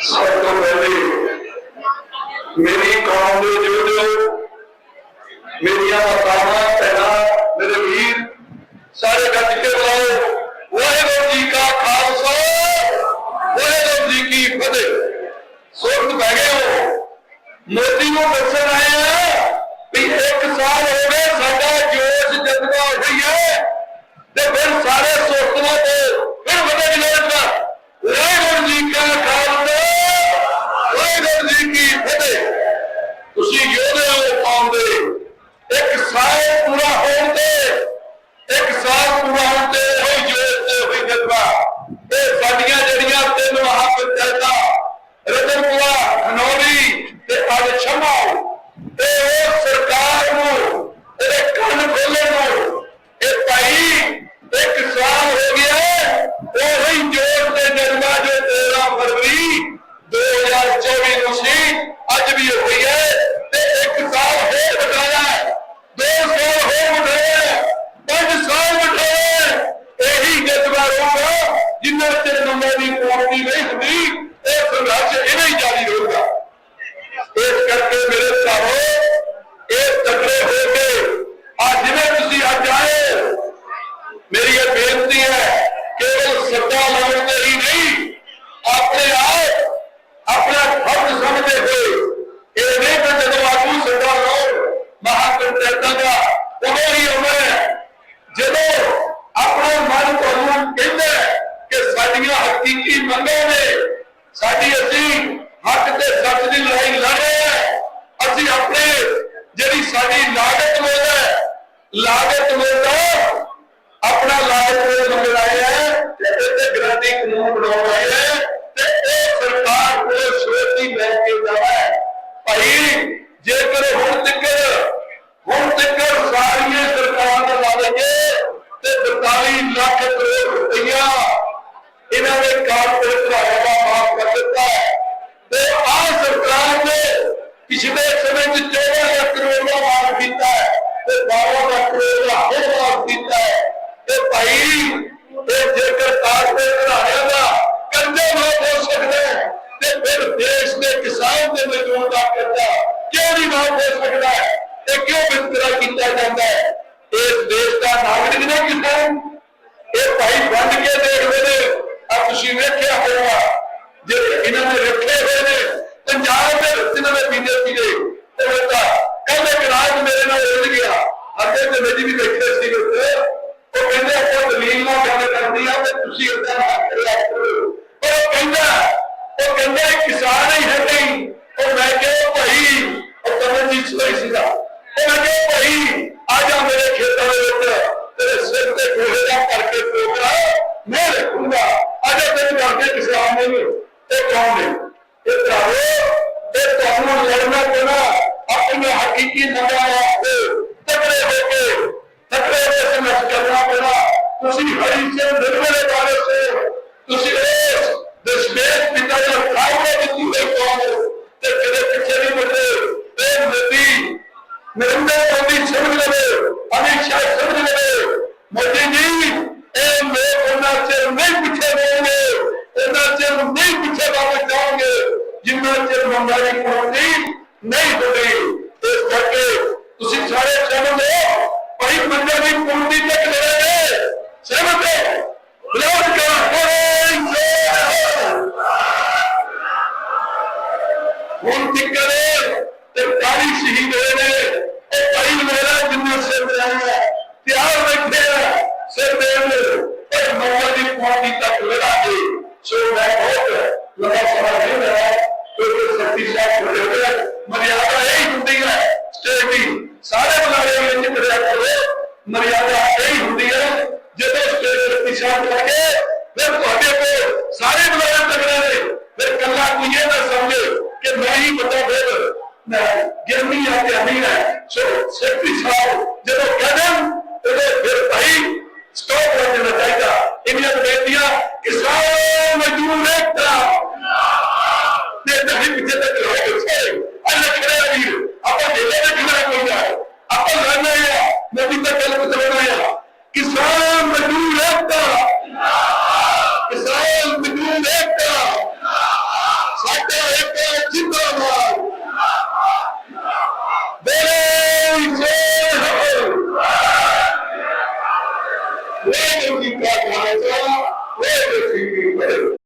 ਸਭ ਤੋਂ ਪਹਿਲੇ ਮੇਰੀ ਕੌਮ ਦੇ ਜੋਧੇ ਮੇਰੀਆਂ ਮਾਤਾਵਾਂ ਭੈਣਾਂ ਮੇਰੇ ਵੀਰ ਸਾਰੇ ਗੱਜ ਕੇ ਬੁਲਾਓ ਵਾਹਿਗੁਰੂ ਜੀ ਕਾ ਖਾਲਸਾ ਵਾਹਿਗੁਰੂ ਜੀ ਕੀ ਫਤਿਹ ਸੁਰਤ ਬਹਿ ਗਏ ਹੋ ਮੋਦੀ ਨੂੰ ਦੱਸਣ ਇਸ ਕਰਕੇ ਮੇਰੇ ਭਰਾਵੋ ਇਹ ਤਕੜੇ ਹੋ ਕੇ ਅੱਜ ਜਿਵੇਂ ਤੁਸੀਂ ਅੱਜ ਆਏ ਮੇਰੀ ਇਹ ਬੇਨਤੀ ਹੈ ਕੇਵਲ ਸੱਤਾ ਲਾਉਣ ਤੇ ਹੀ ਨਹੀਂ ਆਪਣੇ ਆਪ ਆਪਣਾ ਫਰਜ਼ ਸਮਝਦੇ ਹੋਏ ਇਹ ਨਹੀਂ ਕਿ ਜਦੋਂ ਆਗੂ ਸੱਤਾ ਲਾਉਣ ਮਹਾਪੰਚਾਇਤਾਂ ਦਾ ਉਦੋਂ ਹੀ ਆਉਣਾ ਹੈ ਜਦੋਂ ਆਪਣਾ ਮਨ ਤੁਹਾਨੂੰ ਕਹਿੰਦਾ ਹੈ ਕਿ ਸਾਡੀਆਂ ਹਕੀਕੀ ਮੰਗਾਂ ਨੇ ਸਾਡੀ ਅਸੀਂ ਲਾਗਤ ਮੁੱਲ ਆਪਣਾ ਲਾਗਤ ਮੁੱਲ ਹੈ ਤੇ ਇਹਦੇ ਗਰੰਟੀ ਕਾਨੂੰਨ ਬਣਾਉਣ ਹੈ ਤੇ ਇਹ ਸਰਕਾਰ ਕੋਲ ਸੋਚੀ ਲੈ ਕੇ ਜਾਣਾ ਭਾਈ, ਜੇਕਰ ਹੁਣ ਤੱਕ ਹੁਣ ਤੱਕ ਸਾਰੀਆਂ ਸਰਕਾਰਾਂ ਦਾ ਲਾ ਲਈਏ ਤੇ 42 ਲੱਖ ਕਰੋੜ ਰੁਪਈਆ ਇਹਨਾਂ ਨੇ ਕਾਰਪੋਰੇਟ ਦਾ ਮਾਫ ਕਰ ਦਿੱਤਾ ਹੈ। ਤੇ ਆਹ ਸਰਕਾਰ ਨੇ ਪਿਛਲੇ ਸਮੇਂ ਵਿੱਚ 14 ਲੱਖ ਕਰੋੜ ਦਾ ਮਾਫ ਕੀਤਾ ਤੇ 12 ਲੱਖ ਕਰੋੜ ਦਾ ਹੋਰ ਕੀਤਾ ਹੈ ਤੇ ਭਾਈ ਇਹ ਜੇਕਰ ਕਾਰਪੋਰੇਟ ਘਰਾਣਿਆਂ ਦਾ ਕਰਜ਼ਾ ਮਾਫ ਹੋ ਸਕਦਾ ਹੈ ਤੇ ਫਿਰ ਦੇਸ਼ ਦੇ ਕਿਸਾਨ ਦੇ ਮਜ਼ਦੂਰ ਦਾ ਕਰਜ਼ਾ ਕਿਉਂ ਨਹੀਂ ਮਾਫ ਹੋ ਸਕਦਾ ਹੈ ਤੇ ਕਿਉਂ ਵਿਤਕਰਾ ਕੀਤਾ ਜਾਂਦਾ ਹੈ ਇਸ ਦੇਸ਼ ਦਾ ਨਾਗਰਿਕ ਨੇ ਕਿਸਾਨ ਇਹ ਭਾਈ ਵੰਡ ਕੇ ਦੇਖਦੇ ਨੇ। ਆ ਤੁਸੀਂ ਵੇਖਿਆ ਹੋਣਾ, ਜਿਹੜੇ ਇਹਨਾਂ ਨੇ ਰੱਖੇ ਹੋਏ ਨੇ, ਪੰਜਾਬ ਦੇ ਵਿੱਚ ਇਹਨਾਂ ਨੇ ਬੀਜੇਪੀ ਪੈਣਾ ਆਪਣੇ ਹਕੀਕੀ ਮੰਗਾਂ ਵਾਸਤੇ ਤਕੜੇ ਹੋ ਕੇ, ਤਕੜੇ ਹੋ ਕੇ ਸੰਘਰਸ਼ ਕਰਨਾ ਪੈਣਾ। ਤੁਸੀਂ ਹਰੀ ਸਿੰਘ, ਨਿਰਮਲੇ ਬਾਰੇ ਹੁਣ ਤਿੱਕਰੇ ਤੇ ਕਾਲੀ ਸ਼ਹੀਦ ਕਈ ਵੱਡਾ ਫਿਰ। ਗਿਰਨੀ ਆ ਤੇ ਅਮੀਰ ਹੈ ਸੋ ਸੇਠੀ ਸਾਹਿਬ ਜਦੋਂ ਕਹਿੰਦੇ ਉਹਦੇ ਫਿਰ ਭਾਈ wewe ulikaa wewe